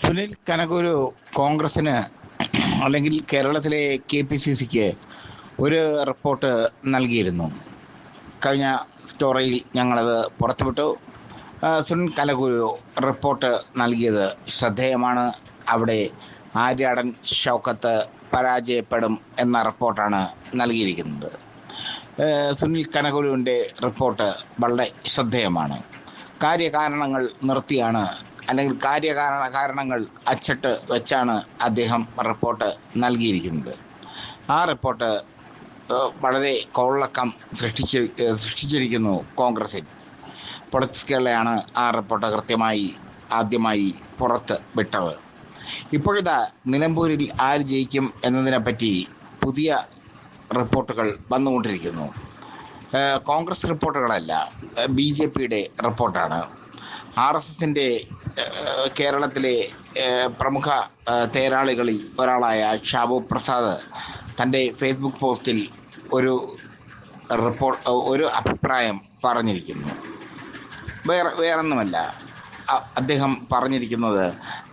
സുനിൽ കനകൊരു കോൺഗ്രസിന് അല്ലെങ്കിൽ കേരളത്തിലെ കെ പി സി സിക്ക് ഒരു റിപ്പോർട്ട് നൽകിയിരുന്നു. കഴിഞ്ഞ സ്റ്റോറിയിൽ ഞങ്ങളത് പുറത്തുവിട്ടു. സുനിൽ കലകുരു റിപ്പോർട്ട് നൽകിയത് ശ്രദ്ധേയമാണ്. അവിടെ ആര്യാടൻ ഷൗക്കത്ത് പരാജയപ്പെടും എന്ന റിപ്പോർട്ടാണ് നൽകിയിരിക്കുന്നത്. സുനിൽ കനകുലുവിന്റെ റിപ്പോർട്ട് വളരെ ശ്രദ്ധേയമാണ്. കാര്യകാരണങ്ങൾ നിർത്തിയാണ് അല്ലെങ്കിൽ കാര്യകാരണ കാരണങ്ങൾ അച്ചട്ട് വെച്ചാണ് അദ്ദേഹം റിപ്പോർട്ട് നൽകിയിരിക്കുന്നത്. ആ റിപ്പോർട്ട് വളരെ കോളക്കം സൃഷ്ടിച്ച് സൃഷ്ടിച്ചിരിക്കുന്നു കോൺഗ്രസിൽ. പൊളിറ്റിക്സ് കേരളയാണ് ആ റിപ്പോർട്ട് കൃത്യമായി ആദ്യമായി പുറത്ത് വിട്ടത്. ഇപ്പോഴിതാ നിലമ്പൂരിൽ ആര് ജയിക്കും എന്നതിനെപ്പറ്റി പുതിയ റിപ്പോർട്ടുകൾ വന്നുകൊണ്ടിരിക്കുന്നു. കോൺഗ്രസ് റിപ്പോർട്ടുകളല്ല ബി ജെ പിയുടെ റിപ്പോർട്ടാണ്. ആർ എസ് എസിന്റെ കേരളത്തിലെ പ്രമുഖ തേരാളികളിൽ ഒരാളായ ഷാബു പ്രസാദ് തന്റെ ഫേസ്ബുക്ക് പോസ്റ്റിൽ ഒരു റിപ്പോർട്ട് ഒരു അഭിപ്രായം പറഞ്ഞിരിക്കുന്നു. വേറെ വേറൊന്നുമല്ല. അദ്ദേഹം പറഞ്ഞിരിക്കുന്നത്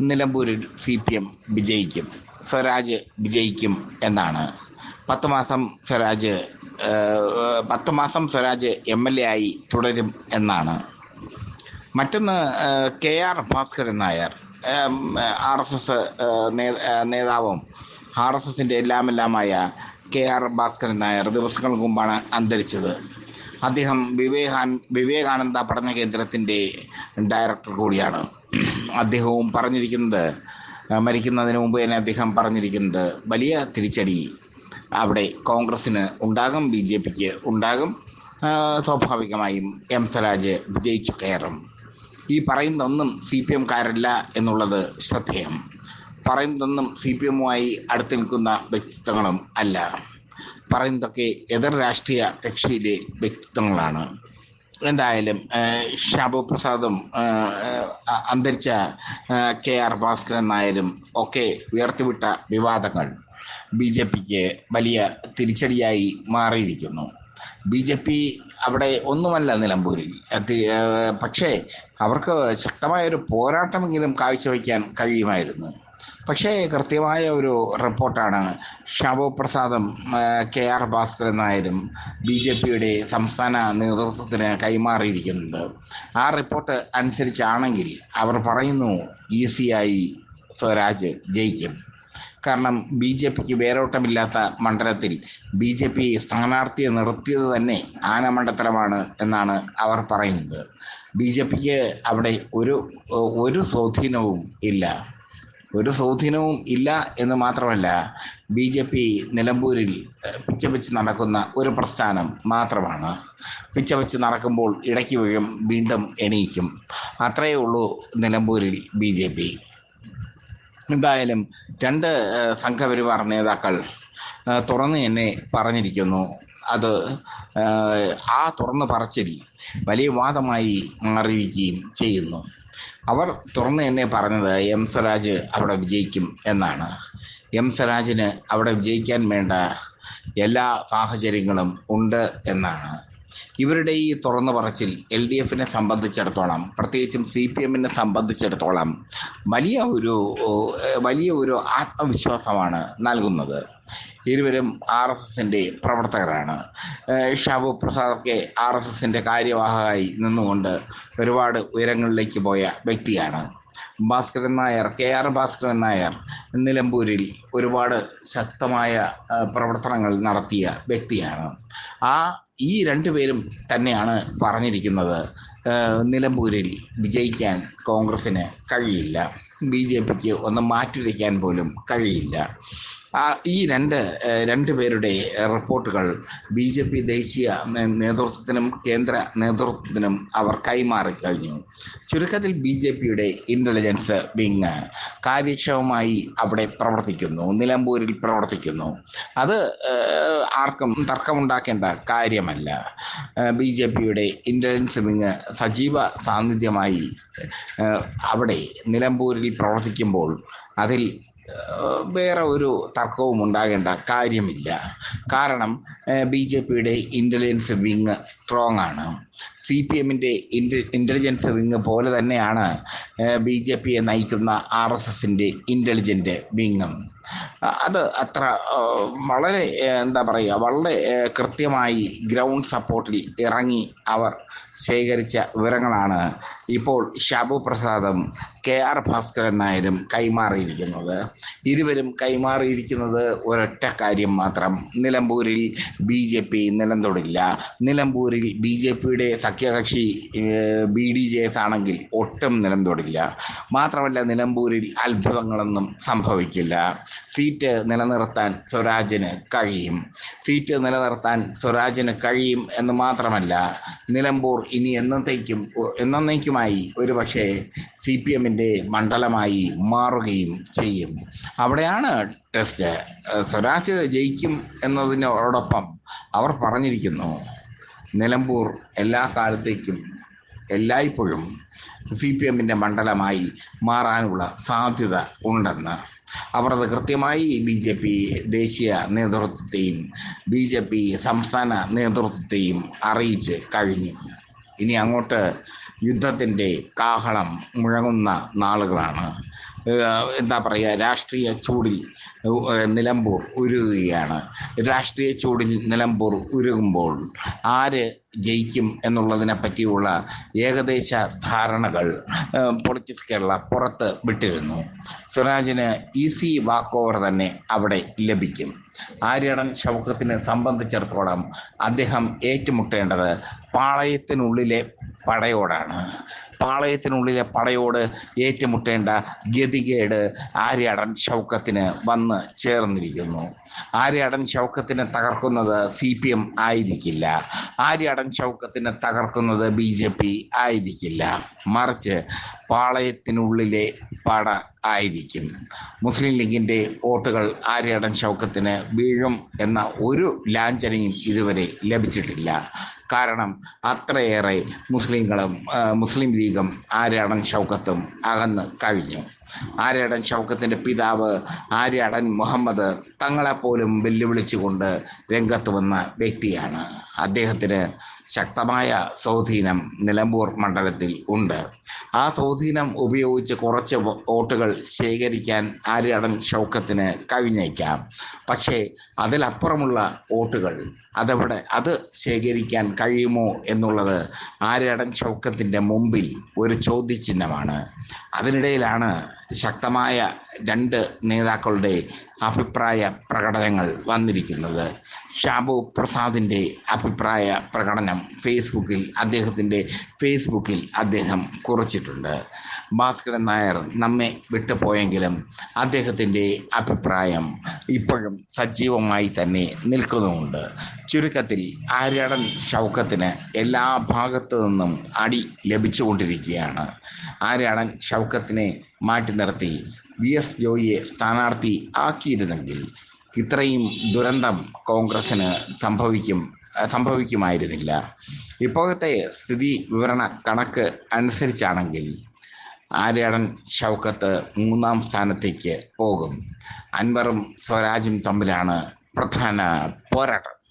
നിലമ്പൂരിൽ സി പി എം വിജയിക്കും സ്വരാജ് വിജയിക്കും എന്നാണ്. പത്ത് മാസം സ്വരാജ് പത്ത് മാസം സ്വരാജ് എം എൽ എ ആയി തുടരും എന്നാണ്. മറ്റൊന്ന് K R Bhaskaran Nair. R S S നേതാവും ആർ എസ് എസിന്റെ എല്ലാമെല്ലാമായ കെ ആർ ഭാസ്കരൻ നായർ ദിവസങ്ങൾക്ക് മുമ്പാണ് അന്തരിച്ചത്. അദ്ദേഹം വിവേകാൻ വിവേകാനന്ദ പഠന കേന്ദ്രത്തിന്റെ ഡയറക്ടർ കൂടിയാണ്. അദ്ദേഹവും പറഞ്ഞിരിക്കുന്നത് മരിക്കുന്നതിന് മുമ്പ് തന്നെ അദ്ദേഹം പറഞ്ഞിരിക്കുന്നത് വലിയ തിരിച്ചടി അവിടെ കോൺഗ്രസ്സിന് ഉണ്ടാകും ബി ജെ പിക്ക് ഉണ്ടാകും. സ്വാഭാവികമായും എം സ്വരാജ് വിജയിച്ചു കയറും. ഈ പറയുന്നതൊന്നും സി പി എംകാരല്ല എന്നുള്ളത് ശ്രദ്ധേയം. പറയുന്നതൊന്നും സി പി എമ്മുമായി അടുത്ത് നിൽക്കുന്ന വ്യക്തിത്വങ്ങളും അല്ല. പറയുന്നതൊക്കെ എതിർ രാഷ്ട്രീയ കക്ഷിയിലെ വ്യക്തിത്വങ്ങളാണ്. എന്തായാലും ഷാബു പ്രസാദും അന്തരിച്ച കെ ആർ ഭാസ്കരൻ നായരും ഒക്കെ ഉയർത്തിവിട്ട വിവാദങ്ങൾ ബി ജെ പിക്ക് വലിയ തിരിച്ചടിയായി മാറിയിരിക്കുന്നു. ബി ജെ പി അവിടെ ഒന്നുമല്ല നിലമ്പൂരിൽ. പക്ഷേ അവർക്ക് ശക്തമായൊരു പോരാട്ടമെങ്കിലും കാഴ്ചവെക്കാൻ കഴിയുമായിരുന്നു. പക്ഷേ കൃത്യമായ ഒരു റിപ്പോർട്ടാണ് ഷാബു പ്രസാദും കെ ആർ ഭാസ്കരൻ നായരും ബി ജെ പിയുടെ സംസ്ഥാന നേതൃത്വത്തിന് കൈമാറിയിരിക്കുന്നത്. ആ റിപ്പോർട്ട് അനുസരിച്ചാണെങ്കിൽ അവർ പറയുന്നു ഈസിയായി സ്വരാജ് ജയിക്കും. കാരണം ബി ജെ പിക്ക് വേരോട്ടമില്ലാത്ത മണ്ഡലത്തിൽ ബി ജെ പി സ്ഥാനാർത്ഥിയെ നിർത്തിയത് തന്നെ ആനമണ്ഡലമാണ് എന്നാണ് അവർ പറയുന്നത്. ബി ജെ പിക്ക് അവിടെ ഒരു ഒരു സ്വാധീനവും ഇല്ല. ഒരു സ്വാധീനവും ഇല്ല എന്ന് മാത്രമല്ല ബി ജെ പി നിലമ്പൂരിൽ പിച്ചവെച്ച് പിച്ച വെച്ച് നടക്കുന്ന ഒരു പ്രസ്ഥാനം മാത്രമാണ്. പിച്ച വെച്ച് നടക്കുമ്പോൾ ഇടയ്ക്ക് വീഴും വീണ്ടും എണീക്കും. അത്രയേ ഉള്ളൂ നിലമ്പൂരിൽ ബി ജെ പി. എന്തായാലും രണ്ട് സംഘപരിവാർ നേതാക്കൾ തുറന്ന് എന്നെ പറഞ്ഞിരിക്കുന്നു. അത് ആ തുറന്ന് പറച്ചിൽ വലിയ വാദമായി മാറിയിരിക്കുകയും ചെയ്യുന്നു. അവർ തുറന്ന് എന്നെ പറഞ്ഞത് എം സ്വരാജ് അവിടെ വിജയിക്കും എന്നാണ്. എം സ്വരാജിന് അവിടെ വിജയിക്കാൻ വേണ്ട എല്ലാ സാഹചര്യങ്ങളും ഉണ്ട് എന്നാണ്. ഇവരുടെ ഈ തുറന്നു പറച്ചിൽ എൽ ഡി എഫിനെ സംബന്ധിച്ചിടത്തോളം പ്രത്യേകിച്ചും സി പി എമ്മിനെ സംബന്ധിച്ചിടത്തോളം വലിയ ഒരു വലിയ ഒരു ആത്മവിശ്വാസമാണ് നൽകുന്നത്. ഇരുവരും ആർ എസ് എസിന്റെ പ്രവർത്തകരാണ്. ഷാബു പ്രസാദൊക്കെ ആർ എസ് എസിന്റെ കാര്യവാഹകമായി നിന്നുകൊണ്ട് ഒരുപാട് ഉയരങ്ങളിലേക്ക് പോയ വ്യക്തിയാണ്. ഭാസ്കരൻ നായർ കെ ആർ ഭാസ്കരൻ നായർ നിലമ്പൂരിൽ ഒരുപാട് ശക്തമായ പ്രവർത്തനങ്ങൾ നടത്തിയ വ്യക്തിയാണ്. ആ ഈ രണ്ടുപേരും തന്നെയാണ് പറഞ്ഞിരിക്കുന്നത് നിലമ്പൂരിൽ വിജയിക്കാൻ കോൺഗ്രസ്സിന് കഴിയില്ല. ബി ജെ പിക്ക് ഒന്ന് മാറ്റിവെക്കാൻ പോലും കഴിയില്ല. ഈ രണ്ട് രണ്ടു പേരുടെ റിപ്പോർട്ടുകൾ ബി ജെ പി ദേശീയ നേതൃത്വത്തിനും കേന്ദ്ര നേതൃത്വത്തിനും അവർ കൈമാറി കഴിഞ്ഞു. ചുരുക്കത്തിൽ ബി ജെ പിയുടെ ഇന്റലിജൻസ് വിങ് കാര്യക്ഷമമായി അവിടെ പ്രവർത്തിക്കുന്നു നിലമ്പൂരിൽ പ്രവർത്തിക്കുന്നു. അത് ആർക്കും തർക്കമുണ്ടാക്കേണ്ട കാര്യമല്ല. ബി ജെ പിയുടെ ഇന്റലിജൻസ് വിങ് സജീവ സാന്നിധ്യമായി അവിടെ നിലമ്പൂരിൽ പ്രവർത്തിക്കുമ്പോൾ അതിൽ വേറെ ഒരു തർക്കവും ഉണ്ടാകേണ്ട കാര്യമില്ല. കാരണം ബി ജെ പിയുടെ ഇന്റലിജൻസ് വിങ് സ്ട്രോങ് ആണ്. സി പി എമ്മിന്റെ ഇന്റലിജൻസ് വിങ് പോലെ തന്നെയാണ് ബി ജെ പിയെ നയിക്കുന്ന ആർ എസ് എസിന്റെ ഇന്റലിജന്റ് വിങ്ങും അത് അത്ര വളരെ എന്താ പറയുക വളരെ കൃത്യമായി ഗ്രൗണ്ട് സപ്പോർട്ടിൽ ഇറങ്ങി അവർ ശേഖരിച്ച വിവരങ്ങളാണ് ഇപ്പോൾ ഷാബു പ്രസാദും കെ ആർ ഭാസ്കരൻ നായരും കൈമാറിയിരിക്കുന്നത്. ഇരുവരും കൈമാറിയിരിക്കുന്നത് ഒരൊറ്റ കാര്യം മാത്രം. നിലമ്പൂരിൽ ബി ജെ പി നിലന്തൊടില്ല നിലമ്പൂരിൽ ബി ജെ പിയുടെ സഖ്യകക്ഷി ബി ഡി ജെ എസ് ആണെങ്കിൽ ഒട്ടും നിലന്തൊടില്ല മാത്രമല്ല നിലമ്പൂരിൽ അത്ഭുതങ്ങളൊന്നും സംഭവിക്കില്ല. സീറ്റ് നിലനിർത്താൻ സ്വരാജിന് കഴിയും. സീറ്റ് നിലനിർത്താൻ സ്വരാജിന് കഴിയും എന്ന് മാത്രമല്ല നിലമ്പൂർ ഇനി എന്നത്തേക്കും എന്നേക്കുമായി ഒരു പക്ഷേ സി പി എമ്മിന്റെ മണ്ഡലമായി മാറുകയും ചെയ്യും. അവിടെയാണ് ടെസ്റ്റ്. സ്വരാജ് ജയിക്കും എന്നതിനോടൊപ്പം അവർ പറഞ്ഞിരിക്കുന്നു നിലമ്പൂർ എല്ലാ കാലത്തേക്കും എല്ലായ്പ്പോഴും സി പി എമ്മിന്റെ മണ്ഡലമായി മാറാനുള്ള സാധ്യത ഉണ്ടെന്ന്. അവർ അത് കൃത്യമായി ബി ജെ പി ദേശീയ നേതൃത്വത്തെയും ബി ജെ പി സംസ്ഥാന നേതൃത്വത്തെയും അറിയിച്ച് കഴിഞ്ഞു. ഇനി അങ്ങോട്ട് യുദ്ധത്തിന്റെ കാഹളം മുഴങ്ങുന്ന നാളുകളാണ്. എന്താ പറയുക രാഷ്ട്രീയ ചൂടിൽ നിലമ്പൂർ ഉരുകുകയാണ്. രാഷ്ട്രീയ ചൂടിൽ നിലമ്പൂർ ഉരുകുമ്പോൾ ആര് ജയിക്കും എന്നുള്ളതിനെ പറ്റിയുള്ള ഏകദേശ ധാരണകൾ പൊളിറ്റിക്സ് കേരള പുറത്ത് വിട്ടിരുന്നു. സ്വരാജിന് ഈസി വാക്ക് ഓവർ തന്നെ അവിടെ ലഭിക്കും. ആര്യടൻ ഷൗക്കത്തിനെ സംബന്ധിച്ചിടത്തോളം അദ്ദേഹം ഏറ്റുമുട്ടേണ്ടത് പാളയത്തിനുള്ളിലെ പടയോടാണ്. പാളയത്തിനുള്ളിലെ പടയോട് ഏറ്റുമുട്ടേണ്ട ഗതികേട് ആര്യാടൻ ശൗക്കത്തിന് വന്ന് ചേർന്നിരിക്കുന്നു. ആര്യാടൻ ശൗക്കത്തിനെ തകർക്കുന്നത് സി പി എം ആയിരിക്കില്ല. ആര്യാടൻ ശൗക്കത്തിനെ തകർക്കുന്നത് ബി ജെ പി ആയിരിക്കില്ല. മറിച്ച് പാളയത്തിനുള്ളിലെ പട ആയിരിക്കും. മുസ്ലിം ലീഗിന്റെ വോട്ടുകൾ ആര്യടൻ ചൗക്കത്തിന് വീഴും എന്ന ഒരു ലാഞ്ചനയും ഇതുവരെ ലഭിച്ചിട്ടില്ല. കാരണം അത്രയേറെ മുസ്ലിങ്ങളും മുസ്ലിം ലീഗും ആര്യടൻ ഷൗക്കത്തും അകന്ന് കഴിഞ്ഞു. ആര്യാടൻ ഷൗക്കത്തിന്റെ പിതാവ് ആര്യടൻ മുഹമ്മദ് തങ്ങളെപ്പോലും വെല്ലുവിളിച്ചുകൊണ്ട് രംഗത്ത് വന്ന വ്യക്തിയാണ്. അദ്ദേഹത്തിന് ശക്തമായ സ്വാധീനം നിലമ്പൂർ മണ്ഡലത്തിൽ ഉണ്ട്. ആ സ്വാധീനം ഉപയോഗിച്ച് കുറച്ച് വോട്ടുകൾ ശേഖരിക്കാൻ ആര്യടൻ ഷൗക്കത്തിന് കഴിഞ്ഞേക്കാം. പക്ഷേ അതിലപ്പുറമുള്ള വോട്ടുകൾ അതവിടെ അത് ശേഖരിക്കാൻ കഴിയുമോ എന്നുള്ളത് ആര്യടൻ ചൗക്കത്തിന്റെ മുമ്പിൽ ഒരു ചോദ്യചിഹ്നമാണ്. അതിനിടയിലാണ് ശക്തമായ രണ്ട് നേതാക്കളുടെ അഭിപ്രായ പ്രകടനങ്ങൾ വന്നിരിക്കുന്നത്. ഷാബു പ്രസാദിന്റെ അഭിപ്രായ പ്രകടനം ഫേസ്ബുക്കിൽ അദ്ദേഹത്തിന്റെ ഫേസ്ബുക്കിൽ അദ്ദേഹം കുറിച്ചിട്ടുണ്ട്. ഭാസ്കരൻ നായർ നമ്മെ വിട്ടുപോയെങ്കിലും അദ്ദേഹത്തിന്റെ അഭിപ്രായം ഇപ്പോഴും സജീവമായി തന്നെ നിൽക്കുന്നുമുണ്ട്. ചുരുക്കത്തിൽ ആര്യടൻ ഷൗക്കത്തിന് എല്ലാ ഭാഗത്തു നിന്നും അടി ലഭിച്ചുകൊണ്ടിരിക്കുകയാണ്. ആര്യാടൻ ഷൗക്കത്തിനെ മാറ്റി നിർത്തി വി എസ് ജോയിയെ സ്ഥാനാർത്ഥി ആക്കിയിരുന്നെങ്കിൽ ഇത്രയും ദുരന്തം കോൺഗ്രസ്സിന് സംഭവിക്കും സംഭവിക്കുമായിരുന്നില്ല. ഇപ്പോഴത്തെ സ്ഥിതി വിവരണ കണക്ക് അനുസരിച്ചാണെങ്കിൽ ആര്യാടൻ ഷൗക്കത്ത് മൂന്നാം സ്ഥാനത്തേക്ക് പോകും. അൻവറും സ്വരാജും തമ്മിലാണ് പ്രധാന പോരാട്ടം.